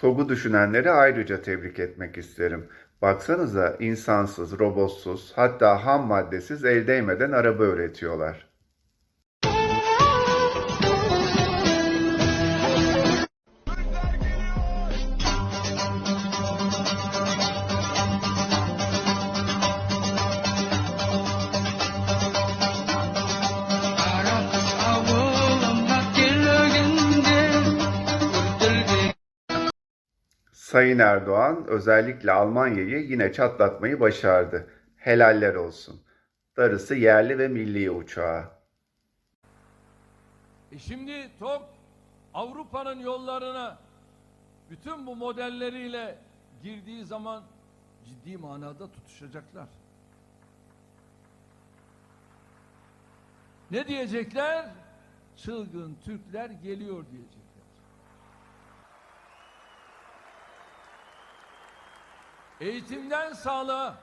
TOG'u düşünenleri ayrıca tebrik etmek isterim. Baksanıza insansız, robotsuz, hatta ham maddesiz el değmeden araba üretiyorlar. Sayın Erdoğan özellikle Almanya'yı yine çatlatmayı başardı. Helaller olsun. Darısı yerli ve milli uçağa. E şimdi TOG Avrupa'nın yollarına bütün bu modelleriyle girdiği zaman ciddi manada tutuşacaklar. Ne diyecekler? Çılgın Türkler geliyor diyecekler. Eğitimden sağlığa,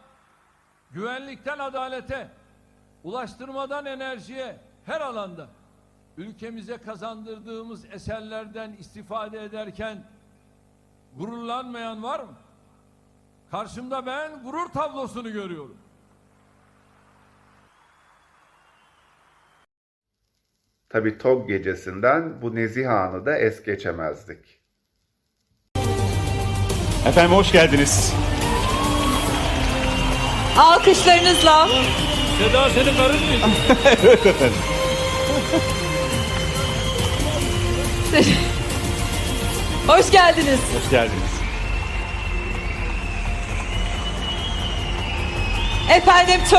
güvenlikten adalete, ulaştırmadan enerjiye her alanda ülkemize kazandırdığımız eserlerden istifade ederken gururlanmayan var mı? Karşımda ben gurur tablosunu görüyorum. Tabi TOG gecesinden bu nezih anı da es geçemezdik. Efendim hoş geldiniz. Alkışlarınızla Seda senin karın mıydı? evet efendim. hoş geldiniz. Hoş geldiniz. Efendim çok